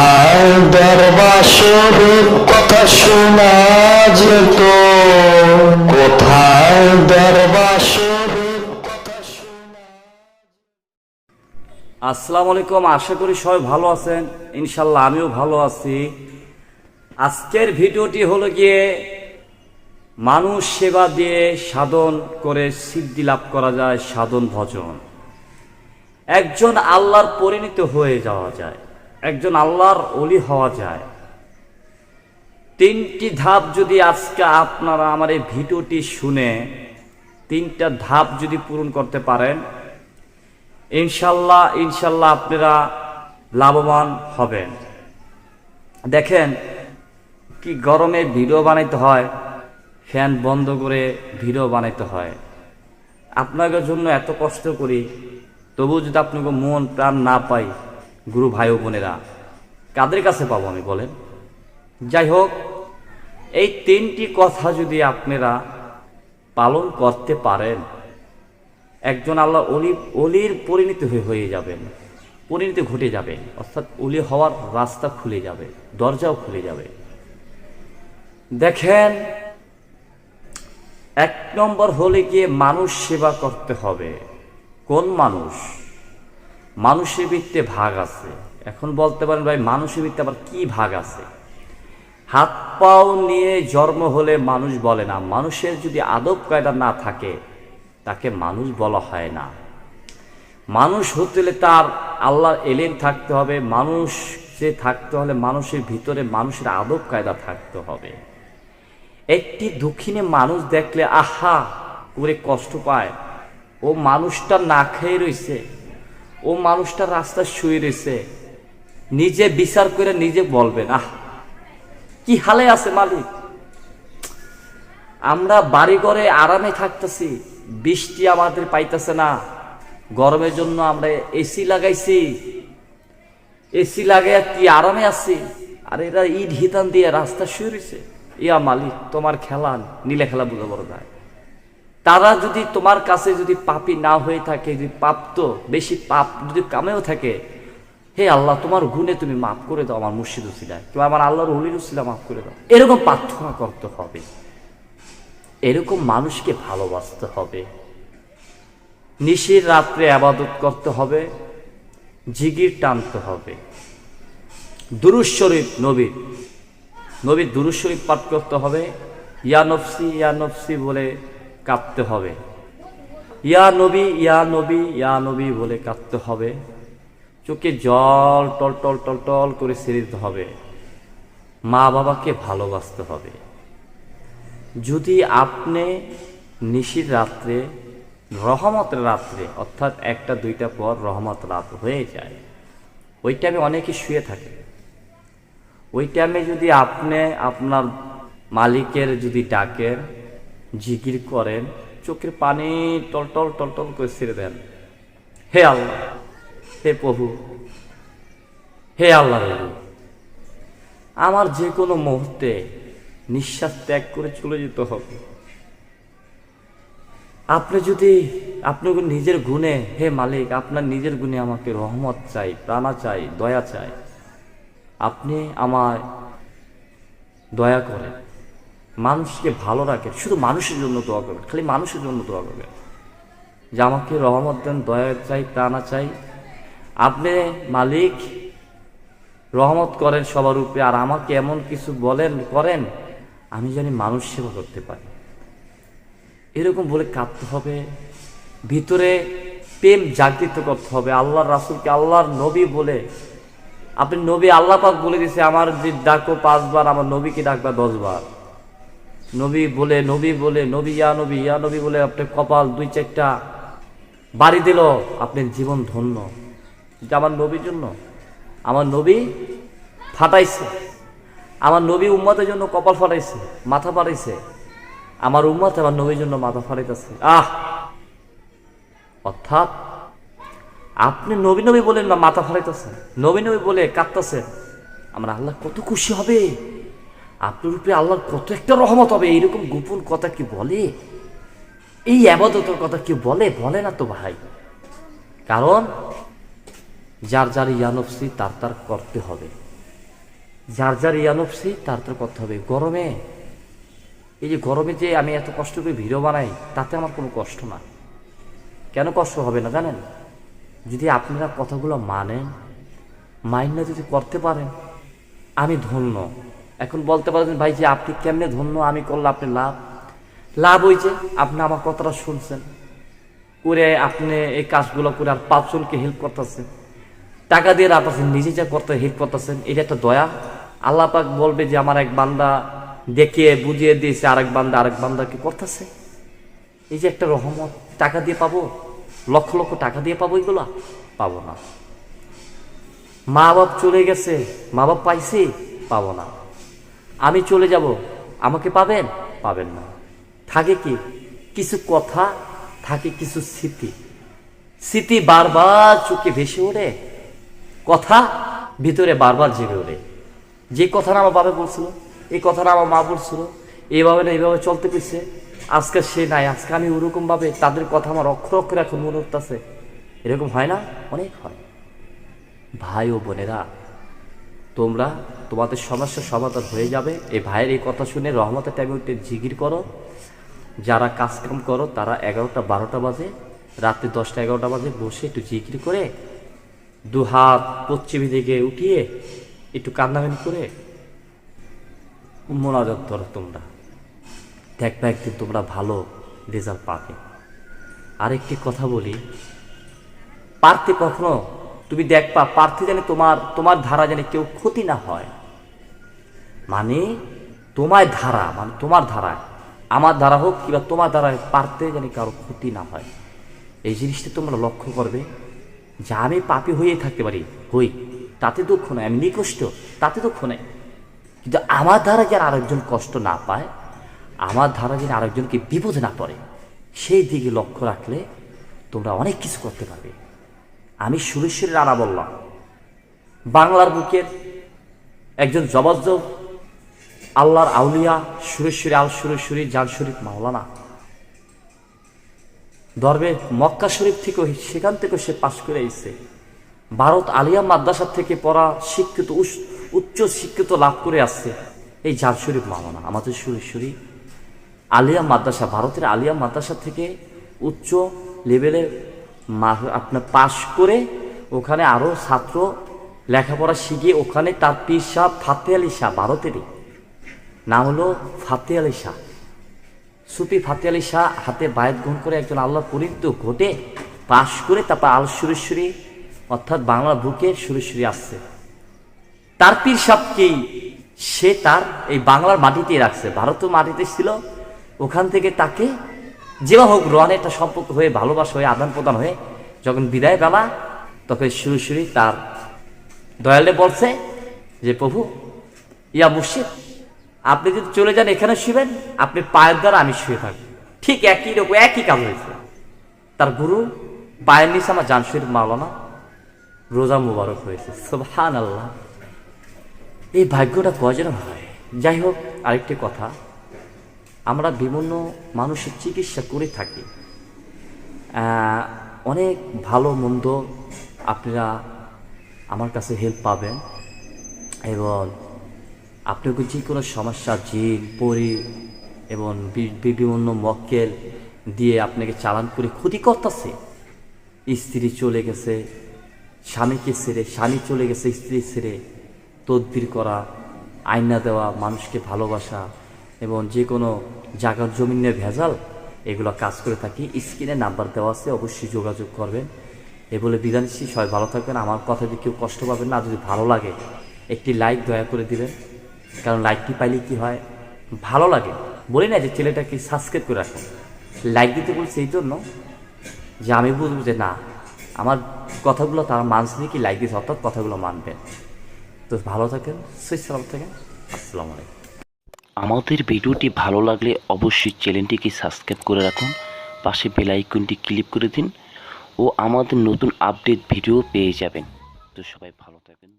কোথায় দরবাসরের কথা শোনা যেত। কোথায় দরবাসরের আসসালামু আলাইকুম, আশা করি সবাই ভালো আছেন। ইনশাল্লাহ আমিও ভালো আছি। আজকের ভিডিওটি হলো গিয়ে মানুষ সেবা দিয়ে সাধন করে সিদ্ধি লাভ করা যায়, সাধন ভজন। একজন আল্লাহর পরিণত হয়ে যাওয়া যায়। একজন আল্লাহর অলি হওয়া যায়। তিনটি ধাপ যদি আজকে আপনারা আমার এই ভিডিওটি শুনে তিনটা ধাপ যদি পূরণ করতে পারেন, ইনশাল্লাহ ইনশাল্লাহ আপনারা লাভবান হবেন। দেখেন, কি গরমে ভিডিও বানাইতে হয়, ফ্যান বন্ধ করে ভিডিও বানাইতে হয়। আপনাদের জন্য এত কষ্ট করি তবু যদি আপনাকে মন প্রাণ না পাই গুরু ভাই বোনেরা, কাদের কাছে পাবো আমি বলেন? যাই হোক, এই তিনটি কথা যদি আপনারা পালন করতে পারেন, একজন আল্লাহ অলি, অলির পরিণতি হয়ে হয়ে যাবেন, পরিণতি ঘটে যাবে, অর্থাৎ অলি হওয়ার রাস্তা খুলে যাবে, দরজাও খুলে যাবে। দেখেন, এক নম্বর হলে গিয়ে মানুষ সেবা করতে হবে। কোন মানুষ? মানুষের বৃত্তে ভাগ আছে। এখন বলতে পারেন ভাই, মানুষের বৃত্তে আবার কি ভাগ আছে? হাত পাও নিয়ে জন্ম হলে মানুষ বলে না। মানুষের যদি আদব কায়দা না থাকে, তাকে মানুষ বলা হয় না। মানুষ হতে হলে তার আল্লাহর এলেন থাকতে হবে। মানুষ যে থাকতে হলে মানুষের ভিতরে মানুষের আদব কায়দা থাকতে হবে। একটি দক্ষিণে মানুষ দেখলে, আহা করে কষ্ট পায়। ও মানুষটা না খেয়ে রয়েছে ও মানুষটা রাস্তায় শুয়ে রয়েছে। নিজে বিচার করে নিজে বলবেন আহ, কি হালে আছে মালিক? আমরা বাড়ি ঘরে আরামে থাকতেছি, বৃষ্টি আমাদের পাইতেছে না। গরমের জন্য আমরা এসি লাগাইছি। এসি লাগাইয়া কি আরামে আছি? আর এরা ইট হিতান দিয়ে রাস্তা শুয়ে রয়েছে। ইয়া মালিক, তোমার খেলা, নীলে খেলা বুঝে বড় যায় তারা যদি তোমার কাছে যদি পাপি না হয়ে থাকে, যদি পাপ তো বেশি পাপ যদি কামেও থাকে, হে আল্লাহ, তোমার গুণে তুমি মাফ করে দাও আমার মুর্শিদ উসিলায়। কিংবা আমার আল্লাহর হলির উসিলা মাফ করে দাও। এরকম প্রার্থনা করতে হবে। এরকম মানুষকে ভালোবাসতে হবে। নিশির রাত্রে আবাদত করতে হবে। জিগির টানতে হবে। দুরুজ শরীফ নবীর নবীর দুরুজ শরীফ পাঠ করতে হবে। ইয়া নফসি ইয়া নফসি বলে কাঁদতে হবে। ইয়া নবী ইয়া নবী ইয়া নবী বলে কাঁদতে হবে। চোখে জল টল টল টল টল করে ছেড়ে দিতে হবে। মা বাবাকে ভালোবাসতে হবে। যদি আপনি নিশির রাত্রে রহমত রাত্রে, অর্থাৎ একটা, দুইটা পর রহমত রাত হয়ে যায়, ওই টাইমে অনেকে শুয়ে থাকে। ওই টাইমে যদি আপনি আপনার মালিকের যদি ডাকেন জিকির করেন, চোখের পানি টলটল টলটল করে ছেড়ে দেন। হে আল্লাহ, হে প্রভু, হে আল্লাহ আমার যে কোনো মুহূর্তে নিঃশ্বাস ত্যাগ করে চলে যেতে হবে। আপনি যদি আপনাকে নিজের গুণে, হে মালিক, আপনার নিজের গুণে আমাকে রহমত চাই, প্রাণা চাই, দয়া চাই, আপনি আমায় দয়া করেন। মানুষকে ভালো রাখেন শুধু মানুষের জন্য দোয়া করবেন, খালি মানুষের জন্য দোয়া করবেন। যে আমাকে রহমত দেন, দয়া চাই, প্রাণা চাই। আপনি মালিক, রহমত করেন সবার উপরে, আর আমাকে এমন কিছু বলেন, করেন, আমি জানি মানুষ সেবা করতে পারি। এরকম বলে কাঁদতে হবে, ভিতরে প্রেম জাগৃত করতে হবে, আল্লাহর রাসুলকে আল্লাহর নবী বলে। আপনি নবী আল্লাহ পাক বলে দিছে, আমার যে ডাকো পাঁচবার, আমার নবীকে ডাকবা দশবার। নবী বলে নবী বলে, নবী, ইয়া নবী ইয়া নবী বলে আপনি কপাল দুই চারটা বাড়ি দিল, আপনি জীবন ধন্য। এটা আমার নবীর জন্য, আমার নবী ফাটাইছে। আমার নবী উম্মতের জন্য কপাল ফাটাইছে, মাথা ফাটাইছে। আমার উম্মত আমার নবীর জন্য মাথা ফাটাইতেছে। আহ! অর্থাৎ আপনি নবী নবী বলেন না, মাথা ফাটাইতেছেন নবী নবী বলে কাঁদতেছেন আমরা আল্লাহ কত খুশি হবে। আপনার উপরে আল্লাহর কত একটা রহমত হবে, এইরকম গোপন কথা কি বলে? এই আবাদতের কথা কি বলে? বলে না তো ভাই। কারণ, যার যার ইয়ানফসি, তার তার করতে হবে। যার যার ইয়ানফসি, তার তার করতে হবে। গরমে, এই যে গরমে যে আমি এত কষ্ট করে ভিডিও বানাই, তাতে আমার কোনো কষ্ট না। কেন কষ্ট হবে না জানেন? যদি আপনারা কথাগুলো মানেন মাইন্ডটা যদি করতে পারেন, আমি ধন্য। এখন বলতে পারেন ভাই যে আপনি কেমনে ধন্য? আমি করলে আপনি লাভ? লাভ হয়েছে আপনি আমার কথাটা শুনছেন। করে আপনি এই কাজগুলো করে আর পাঁচজনকে হেল্প করতেছেন। টাকা দিয়ে আপনার নিজে যা করতে হেল্প করতেছেন, এটা একটা দয়া। আল্লাহ পাক বলবে যে, আমার এক বান্দা দেখে বুঝিয়ে দিয়েছে, আরেক বান্দা, আরেক বান্দাকে করতেছে? এই যে একটা রহমত। টাকা দিয়ে পাবো? লক্ষ লক্ষ টাকা দিয়ে পাবো এগুলো? পাবো না। মা বাপ চলে গেছে মা বাপ পাইছি? পাবো না। আমি চলে যাব। আমাকে পাবেন? পাবেন না। থাকে কি? কিছু কথা থাকে কিছু স্মৃতি। স্মৃতি বারবার চোখে ভেসে ওঠে। কথা ভিতরে বারবার জেগে ওঠে। যে কথাটা আমার বাবা বলছিল এই কথাটা আমার মা বলছিল এইভাবে না এইভাবে চলতে পেরেছে। আজকে সে নাই আজকে আমি ওরকম ভাবে তাদের কথা আমার অক্ষর অক্ষর এখন মনে উঠতেছে। এরকম হয় না? অনেক হয়। ভাই ও বোনেরা তোমরা তোমাদের সমস্যার সমাধান হয়ে যাবে। এই ভাইয়ের এই কথা শুনে রহমতের টাইমে উঠে জিগির করো। যারা কাজকাম করো, তারা এগারোটা, বারোটা বাজে। রাত্রি দশটা, এগারোটা বাজে। বসে একটু জিকির করে দু হাত পশ্চিমী দিকে উঠিয়ে একটু কান্নাকানি করে মোনাজাত ধরো তোমরা। দেখবে একদিন তোমরা ভালো রেজাল্ট পাবে। আরেকটি কথা বলি, পারতে কখনো তুমি দেখবা পার্থে জানি তোমার তোমার ধারা জানি কেউ ক্ষতি না হয়। মানে তোমার ধারা মানে তোমার ধারায়, আমার ধারা হোক কিংবা তোমার ধারায় পারতে জানি কারও ক্ষতি না হয়। এই জিনিসটা তোমরা লক্ষ্য করবে যে আমি পাপি হয়ে থাকতে পারি, হই, তাতে দুঃখ নয় আমি নিকষ্ট, তাতে দুঃখ নেই। কিন্তু আমার দ্বারা যেন আরেকজন কষ্ট না পায়, আমার দ্বারা যেন আরেকজনকে বিপদে না পড়ে, সেই দিকে লক্ষ্য রাখলে তোমরা অনেক কিছু করতে পারবে। আমি সুরেশ্বরী রানা বললাম। বাংলার বুকের একজন জবরদস্ত আল্লাহর আউলিয়া সুরেশ্বরী আল সুরেশ্বরী জান শরীফ মাওলানা। ধর্মে মক্কা শরীফ থেকে সেখান থেকে সে পাশ করে এসেছে। ভারত আলিয়া মাদ্রাসা থেকে পড়া শিক্ষিত, উচ্চ শিক্ষিত লাভ করে আসছে এই জান শরীফ মাওলানা, আমাদের সুরেশ্বরী আলিয়া মাদ্রাসা, ভারতের আলিয়া মাদ্রাসা থেকে উচ্চ লেভেলে আপনার পাশ করে ওখানে আরও ছাত্র লেখাপড়া শিখে ওখানে তার পীর শাহ ফাতে আলী শাহ, ভারতেরই। নাম হলো ফাতে আলী শাহ। সুফি ফাতে আলী শাহ হাতে বায়াত গ্রহণ করে একজন আল্লাহ পরিত্য ঘটে, পাশ করে তারপর আল সুরেশ্বরী, অর্থাৎ বাংলা বুকে সুরেশ্বরী আসছে। তার পীর সাপকেই সে তার এই বাংলার মাটিতে রাখছে। ভারতের মাটিতে ছিল, ওখান থেকে তাকে যেবা হোক, রোহানে একটা সম্পর্ক হয়ে, ভালোবাসা হয়ে, আদান প্রদান হয়ে যখন বিদায় বেলা তখন সুরসুরি তার দয়ালে বলছে যে, প্রভু, ইয়া মুর্শিদ, আপনি যদি চলে যান, এখানে শুবেন আপনি পায়ের দ্বারা আমি শুয়ে থাকব। ঠিক একই রকম, একই কাজ হয়েছে। তার গুরু পায়ের নিচে আমার জানশির মাওলানা রোজা মুবারক হয়েছে। সুবহান আল্লাহ এই ভাগ্যটা কজন হয়? যাই হোক, আরেকটি কথা। আমরা বিভিন্ন মানুষের চিকিৎসা করে থাকি। অনেক ভালো মন্দ আপনারা আমার কাছে হেল্প পাবেন এবং আপনাকে যে কোনো সমস্যা, জিন, পরি এবং বিভিন্ন মক্কেল দিয়ে আপনাকে চালান করে ক্ষতি করতেছে। স্ত্রী চলে গেছে, স্বামীকে ছেড়ে, স্বামী চলে গেছে, স্ত্রী ছেড়ে তদবির করা, আয়না দেওয়া, মানুষকে ভালোবাসা এবং যে কোনো জায়গার জমি নিয়ে ভেজাল, এগুলো কাজ করে থাকি। স্ক্রিনে নাম্বার দেওয়া আছে, অবশ্যই যোগাযোগ করবেন। এ বলে বিধান সবাই ভালো থাকবেন। আমার কথা যদি কেউ কষ্ট পাবেন না। যদি ভালো লাগে, একটি লাইক দয়া করে দিবেন। কারণ লাইকটি পাইলে কি হয়? ভালো লাগে। বলি না যে ছেলেটাকে সাবস্ক্রাইব করে রাখুন। লাইক দিতে বলছি এই জন্য যে আমি বুঝব যে না, আমার কথাগুলো তারা মানছে কি লাইক দিয়েছে, অর্থাৎ কথাগুলো মানবেন। তো ভালো থাকেন, সুস্থ থাকেন। আসসালামু আলাইকুম। আমাদের ভিডিওটি ভালো লাগলে অবশ্যই চ্যানেলটিকে সাবস্ক্রাইব করে রাখুন, পাশে বেল আইকনটি ক্লিক করে দিন ও আমাদের নতুন আপডেট ভিডিও পেয়ে যাবেন। তো সবাই ভালো থাকবেন।